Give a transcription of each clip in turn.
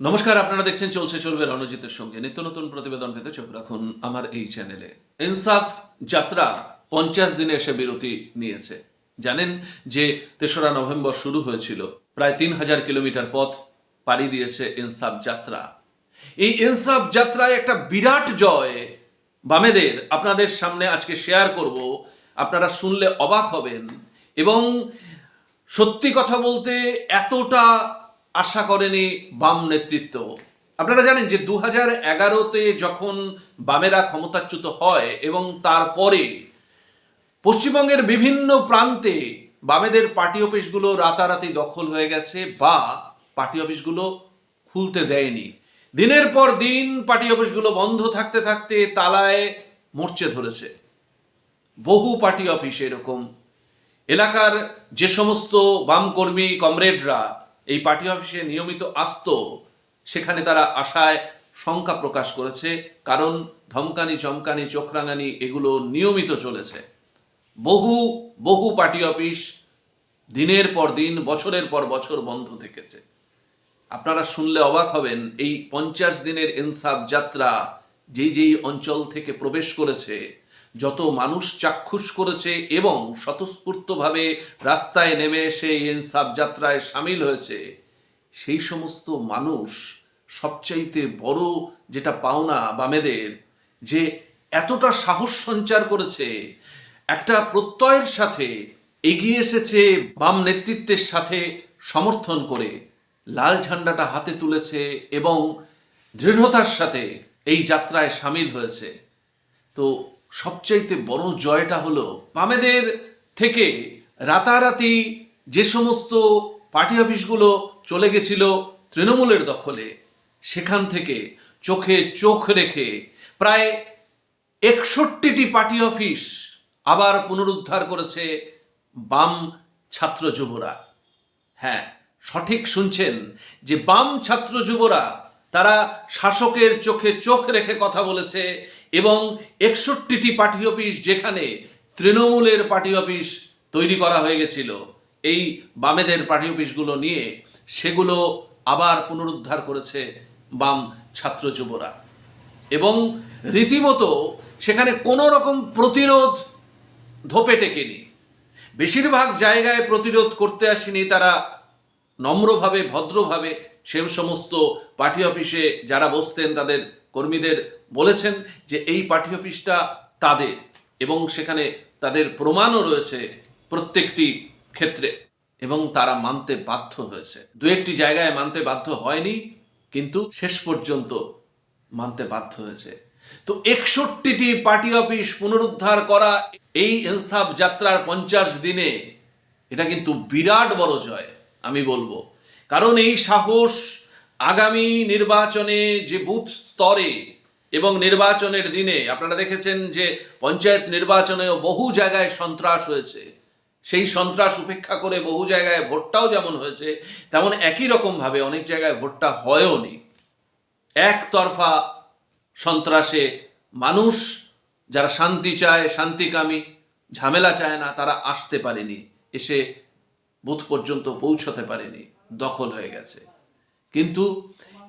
নমস্কার, আপনারা দেখছেন চলছে চলবে রণজিতের সঙ্গে। নিত্য নতুন প্রতিবেদন পেতে চোখ রাখুন আমার এই চ্যানেলে। ইনসাফ যাত্রা পঞ্চাশ দিনে এসে বিরতি নিয়েছে। জানেন যে তেসরা নভেম্বর শুরু হয়েছিল, প্রায় তিন হাজার কিলোমিটার পথ পাড়ি দিয়েছে ইনসাফ যাত্রা। এই ইনসাফ যাত্রায় একটা বিরাট জয় বামেদের। আপনাদের সামনে আজকে শেয়ার করব। আপনারা শুনলে অবাক হবেন এবং সত্যি কথা বলতে এতটা আশা করেনি বাম নেতৃত্ব। আপনারা জানেন যে দু হাজার এগারোতে যখন বামেরা ক্ষমতাচ্যুত হয় এবং তারপরে পশ্চিমবঙ্গের বিভিন্ন প্রান্তে বামেদের পার্টি অফিসগুলো রাতারাতি দখল হয়ে গেছে বা পার্টি অফিসগুলো খুলতে দেয়নি। দিনের পর দিন পার্টি অফিসগুলো বন্ধ থাকতে থাকতে তালায় মরচে ধরেছে। বহু পার্টি অফিস এরকম। এলাকার যে সমস্ত বাম কর্মী কমরেডরা এই পার্টি অফিসে নিয়মিত আসতো, সেখানে তারা আশায় শঙ্কা প্রকাশ করেছে, কারণ ধমকানি, চমকানি, চোখরাঙানি এগুলো নিয়মিত চলেছে। বহু বহু পার্টি অফিস দিনের পর দিন, বছরের পর বছর বন্ধ থেকেছে। আপনারা শুনলে অবাক হবেন, এই পঞ্চাশ দিনের ইনসাফ যাত্রা যেই যেই অঞ্চল থেকে প্রবেশ করেছে যত মানুষ চাক্ষুষ করেছে এবং স্বতঃস্ফূর্তভাবে রাস্তায় নেমে এসে ইনসাফ যাত্রায় সামিল হয়েছে, সেই সমস্ত মানুষ সবচাইতে বড় যেটা পাওনা বামেদের, যে এতটা সাহস সঞ্চার করেছে, একটা প্রত্যয়ের সাথে এগিয়ে এসেছে বাম নেতৃত্বের সাথে সমর্থন করে, লাল ঝান্ডাটা হাতে তুলেছে এবং দৃঢ়তার সাথে এই যাত্রায় সামিল হয়েছে। তো সবচাইতে বড় জয়টা হলো বামেদের থেকে রাতারাতি যে সমস্ত পার্টি অফিসগুলো চলে গেছিল তৃণমূলের দখলে, সেখান থেকে চোখে চোখ রেখে প্রায় একষট্টিটি পার্টি অফিস আবার পুনরুদ্ধার করেছে বাম ছাত্র যুবরা। হ্যাঁ সঠিক শুনছেন যে বাম ছাত্র যুবরা তারা শাসকের চোখে চোখ রেখে কথা বলেছে এবং একষট্টিটি পার্টি অফিস যেখানে তৃণমূলের পার্টি অফিস তৈরি করা হয়ে গেছিল। এই বামেদের পার্টি অফিসগুলো নিয়ে সেগুলো আবার পুনরুদ্ধার করেছে বাম ছাত্র যুবরা। এবং রীতিমতো সেখানে কোনো রকম প্রতিরোধ ধোপে টেকেনি। বেশিরভাগ জায়গায় প্রতিরোধ করতে আসেনি তারা নম্রভাবে, ভদ্রভাবে সে সমস্ত পার্টি অফিসে যারা বসতেন, তাদের কর্মীদের বলেছেন যে এই পার্টি অফিসটা তাদের এবং সেখানে তাদের প্রমাণও রয়েছে প্রত্যেকটি ক্ষেত্রে এবং তারা মানতে বাধ্য হয়েছে। দু একটি জায়গায় মানতে বাধ্য হয়নি, কিন্তু শেষ পর্যন্ত মানতে বাধ্য হয়েছে। তো একষট্টিটি পার্টি অফিস পুনরুদ্ধার করা, এই ইনসাফ যাত্রার পঞ্চাশ দিনে, এটা কিন্তু বিরাট বড় জয়, আমি বলব। কারণ এই সাহস আগামী নির্বাচনে যে বুথ স্তরে এবং নির্বাচনের দিনে, আপনারা দেখেছেন যে পঞ্চায়েত নির্বাচনেও বহু জায়গায় সন্ত্রাস হয়েছে। সেই সন্ত্রাস উপেক্ষা করে বহু জায়গায় ভোটটাও যেমন হয়েছে, তেমন একই রকমভাবে অনেক জায়গায় ভোটটা হয়ও নি। একতরফা সন্ত্রাসে মানুষ যারা শান্তি চায়, শান্তিকামী, ঝামেলা চায় না, তারা আসতে পারেনি। এসে বুথ পর্যন্ত পৌঁছতে পারেনি, দখল হয়ে গেছে। কিন্তু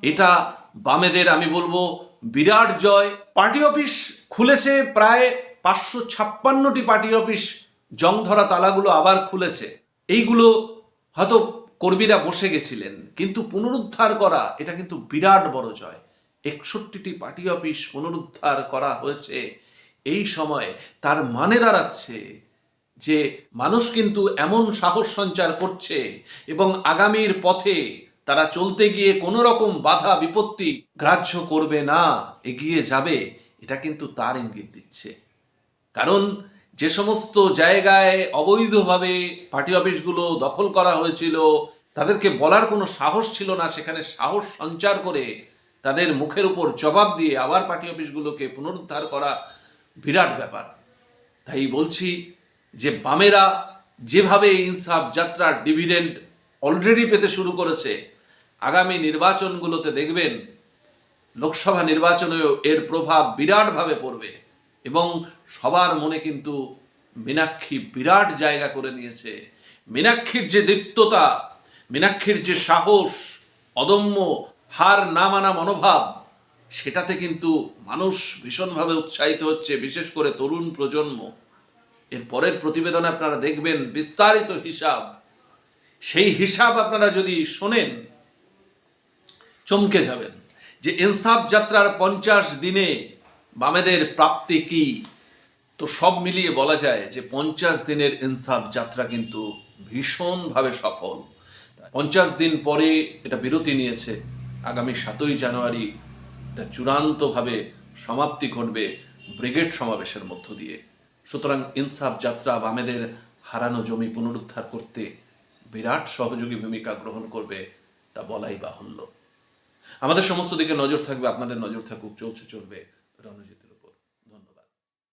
এটা বামেদের, আমি বলব, বিরাট জয়। পার্টি অফিস খুলেছে প্রায় পাঁচশো ছাপ্পান্নটি পার্টি অফিস জং ধরা তালাগুলো আবার খুলেছে। এইগুলো হয়তো কর্মীরা বসে গেছিলেন, কিন্তু পুনরুদ্ধার করা, এটা কিন্তু বিরাট বড় জয়। একষট্টিটি পার্টি অফিস পুনরুদ্ধার করা হয়েছে। এই সময় তার মানে দাঁড়াচ্ছে যে মানুষ কিন্তু এমন সাহস সঞ্চার করছে এবং আগামীর পথে তারা চলতে গিয়ে কোনো রকম বাধা, বিপত্তি গ্রাহ্য করবে না, এগিয়ে যাবে, এটা কিন্তু তার ইঙ্গিত দিচ্ছে। কারণ যে সমস্ত জায়গায় অবৈধভাবে পার্টি অফিসগুলো দখল করা হয়েছিল, তাদেরকে বলার কোনো সাহস ছিল না, সেখানে সাহস সঞ্চার করে তাদের মুখের উপর জবাব দিয়ে আবার পার্টি অফিসগুলোকে পুনরুদ্ধার করা বিরাট ব্যাপার। তাই বলছি যে বামেরা যেভাবে ইনসাফ যাত্রার ডিভিডেন্ড অলরেডি পেতে শুরু করেছে, আগামী নির্বাচনগুলোতে দেখবেন লোকসভা নির্বাচনেও এর প্রভাব বিরাটভাবে পড়বে এবং সবার মনে কিন্তু মীনাক্ষী বিরাট জায়গা করে নিয়েছে। মীনাক্ষীর যে দীপ্ততা, মীনাক্ষীর যে সাহস, অদম্য হার না মানা মনোভাব, সেটাতে কিন্তু মানুষ ভীষণভাবে উৎসাহিত হচ্ছে, বিশেষ করে তরুণ প্রজন্ম। এর পরের প্রতিবেদনে আপনারা দেখবেন বিস্তারিত হিসাব। সেই হিসাব আপনারা যদি শোনেন, চমকে যাবেন যে ইনসাফ যাত্রার পঞ্চাশ দিনে বামেদের প্রাপ্তি কি? তো সব মিলিয়ে বলা যায় যে পঞ্চাশ দিনের ইনসাফ যাত্রা কিন্তু ভীষণভাবে সফল। পঞ্চাশ দিন পরে এটা বিরতি নিয়েছে। আগামী সাতই জানুয়ারি এটা চূড়ান্তভাবে সমাপ্তি ঘটবে ব্রিগেড সমাবেশের মধ্য দিয়ে। সুতরাং ইনসাফ যাত্রা বামেদের হারানো জমি পুনরুদ্ধার করতে বিরাট সহযোগী ভূমিকা গ্রহণ করবে তা বলাই বাহুল্য। আমাদের সমস্ত দিকে নজর থাকবে, আপনাদের নজর থাকুক, চলছে, চলবে, রণজিৎ।